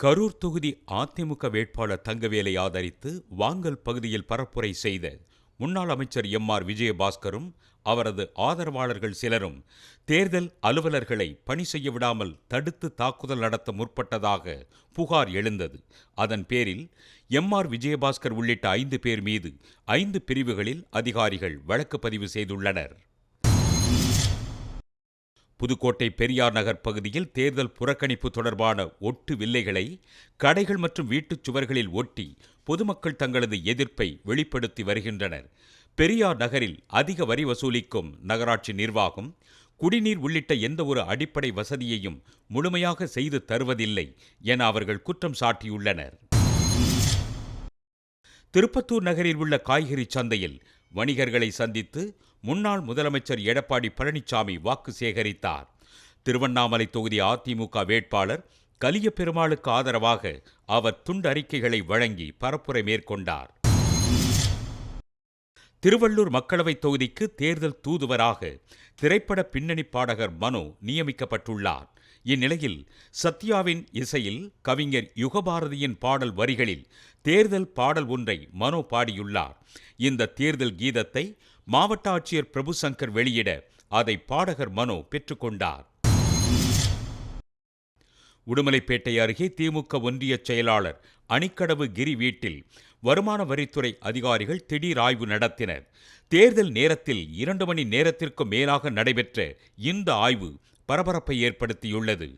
கரூர் தொகுதி அதிமுக வேட்பாளர் தங்கவேலை ஆதரித்து வாங்கல் பகுதியில் பரப்புரை செய்த முன்னாள் அமைச்சர் எம் ஆர் விஜயபாஸ்கரும் அவரது ஆதரவாளர்கள் சிலரும் தேர்தல் அலுவலர்களை பணி செய்ய விடாமல் தடுத்து தாக்குதல் நடத்த முற்பட்டதாக புகார் எழுந்தது. அதன் பேரில் எம் ஆர் விஜயபாஸ்கர் உள்ளிட்ட ஐந்து பேர் மீது ஐந்து பிரிவுகளில் அதிகாரிகள் வழக்கு பதிவு செய்துள்ளனர். புதுக்கோட்டை பெரியார் நகர் பகுதியில் தேர்தல் புறக்கணிப்பு தொடர்பான ஒட்டு வில்லைகளை கடைகள் மற்றும் வீட்டுச் சுவர்களில் ஒட்டி பொதுமக்கள் தங்களது எதிர்ப்பை வெளிப்படுத்தி வருகின்றனர். பெரியார் நகரில் அதிக வரி வசூலிக்கும் நகராட்சி நிர்வாகம் குடிநீர் உள்ளிட்ட எந்த ஒரு அடிப்படை வசதியையும் முழுமையாக செய்து தருவதில்லை என அவர்கள் குற்றம் சாட்டியுள்ளனர். திருப்பத்தூர் நகரில் உள்ள காய்கறி சந்தையில் வணிகர்களை சந்தித்து முன்னாள் முதலமைச்சர் எடப்பாடி பழனிசாமி வாக்கு சேகரித்தார். திருவண்ணாமலை தொகுதி அதிமுக வேட்பாளர் கலிய பெருமாளுக்கு ஆதரவாக அவர் துண்டறிக்கைகளை வழங்கி பரப்புரை மேற்கொண்டார். திருவள்ளூர் மக்களவைத் தொகுதிக்கு தேர்தல் தூதுவராக திரைப்பட பின்னணி பாடகர் மனோ நியமிக்கப்பட்டுள்ளார். இந்நிலையில் சத்யாவின் இசையில் கவிஞர் யுகபாரதியின் பாடல் வரிகளில் தேர்தல் பாடல் ஒன்றை மனோ பாடியுள்ளார். இந்த தேர்தல் கீதத்தை மாவட்ட ஆட்சியர் பிரபுசங்கர் வெளியிட அதை பாடகர் மனோ பெற்றுக்கொண்டார் உடுமலைப்பேட்டை அருகே திமுக ஒன்றிய செயலாளர் அணிக்கடவு கிரி வீட்டில் வருமான வரித்துறை அதிகாரிகள் திடீர் ஆய்வு நடத்தினர். தேர்தல் நேரத்தில் இரண்டு மணி நேரத்திற்கு மேலாக நடைபெற்ற இந்த ஆய்வு பரபரப்பை ஏற்படுத்தியுள்ளது.